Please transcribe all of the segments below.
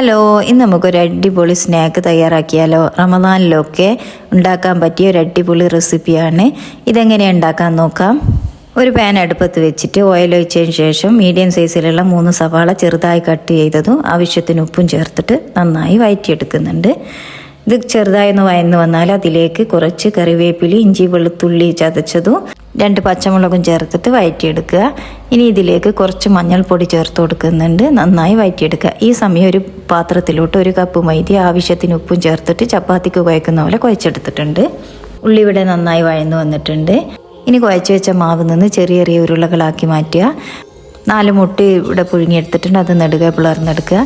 Hello ഇന്ന് നമുക്കൊരു അടിപൊളി സ്നാക്ക് തയ്യാറാക്കിയാലോ? റമദാനിലൊക്കെ ഉണ്ടാക്കാൻ പറ്റിയ ഒരു അടിപൊളി റെസിപ്പിയാണ്. ഇതെങ്ങനെ ഉണ്ടാക്കാൻ നോക്കാം? ഒരു പാൻ അടുപ്പത്ത് വെച്ചിട്ട് ഓയിൽ ഒഴിച്ചതിന് ശേഷം മീഡിയം സൈസിലുള്ള മൂന്ന് സവാള ചെറുതായി കട്ട് ചെയ്തതും ആവശ്യത്തിന് ഉപ്പും ചേർത്തിട്ട് നന്നായി വഴറ്റിയെടുക്കുന്നുണ്ട് ഇത് ചെറുതായി ഒന്ന് വയന്ന് വന്നാൽ അതിലേക്ക് കുറച്ച് കറിവേപ്പില ഇഞ്ചി വെളുത്തുള്ളി ചതച്ചതും രണ്ട് പച്ചമുളകും ചേർത്തിട്ട് വയറ്റിയെടുക്കുക. ഇനി ഇതിലേക്ക് കുറച്ച് മഞ്ഞൾപ്പൊടി ചേർത്ത് കൊടുക്കുന്നുണ്ട്. നന്നായി വയറ്റിയെടുക്കുക. ഈ സമയം ഒരു പാത്രത്തിലോട്ട് ഒരു കപ്പ് മൈദ ആവശ്യത്തിന് ഉപ്പും ചേർത്തിട്ട് ചപ്പാത്തിക്ക് കുഴക്കുന്ന പോലെ കുഴച്ചെടുത്തിട്ടുണ്ട്. ഉള്ളി ഇവിടെ നന്നായി വഴന്നു വന്നിട്ടുണ്ട്. ഇനി കുഴച്ച് വെച്ച മാവ് നിന്ന് ചെറിയ ചെറിയ ഉരുളകളാക്കി മാറ്റുക. നാല് മുട്ട ഇവിടെ പുഴുങ്ങിയെടുത്തിട്ടുണ്ട്. അത് നെടുക പിളർന്നെടുക്കുക.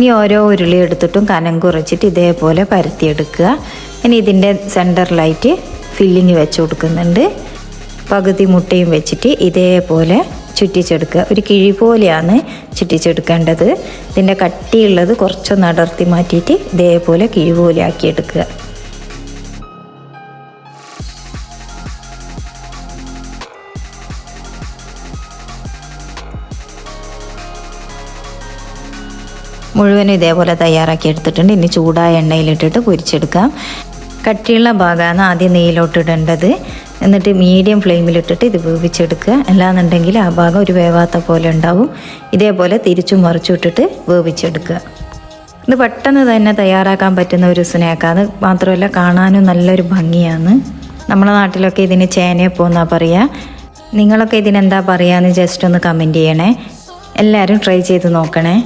ഇനി ഓരോ ഉരുളി എടുത്തിട്ടും കനം കുറച്ചിട്ട് ഇതേപോലെ പരത്തിയെടുക്കുക. ഇനി ഇതിന്റെ സെന്ററിലായിട്ട് ഫില്ലിങ് വെച്ച് കൊടുക്കുന്നുണ്ട്. പകുതി മുട്ടയും വെച്ചിട്ട് ഇതേപോലെ ചുറ്റിച്ചെടുക്കുക. ഒരു കിഴി പോലെയാണ് ചുറ്റിച്ചെടുക്കേണ്ടത്. ഇതിന്റെ കട്ടിയുള്ളത് കുറച്ചൊന്ന് അടർത്തി മാറ്റിയിട്ട് ഇതേപോലെ കിഴി പോലെ ആക്കിയെടുക്കുക. മുഴുവനും ഇതേപോലെ തയ്യാറാക്കി എടുത്തിട്ടുണ്ട്. ഇനി ചൂടായ എണ്ണയിലിട്ടിട്ട് പൊരിച്ചെടുക്കാം. കട്ടിയുള്ള ഭാഗമാണ് ആദ്യം നെയ്യിലോട്ടിടേണ്ടത് എന്നിട്ട് മീഡിയം ഫ്ലെയിമിലിട്ടിട്ട് ഇത് വേവിച്ചെടുക്കുക. അല്ലാന്നുണ്ടെങ്കിൽ ആ ഭാഗം ഒരു വേവാത്ത പോലെ ഉണ്ടാവും. ഇതേപോലെ തിരിച്ചു മറിച്ചിട്ടിട്ട് വേവിച്ചെടുക്കുക. ഇത് പെട്ടെന്ന് തന്നെ തയ്യാറാക്കാൻ പറ്റുന്ന ഒരു സ്നാക്കാണ്. മാത്രമല്ല കാണാനും നല്ലൊരു ഭംഗിയാണ്. നമ്മുടെ നാട്ടിലൊക്കെ ഇതിന് ചേനയപ്പോന്നാ പറയുക നിങ്ങളൊക്കെ ഇതിനെന്താ പറയുകയെന്ന് ജസ്റ്റ് ഒന്ന് കമന്റ് ചെയ്യണേ. എല്ലാവരും ട്രൈ ചെയ്ത് നോക്കണേ.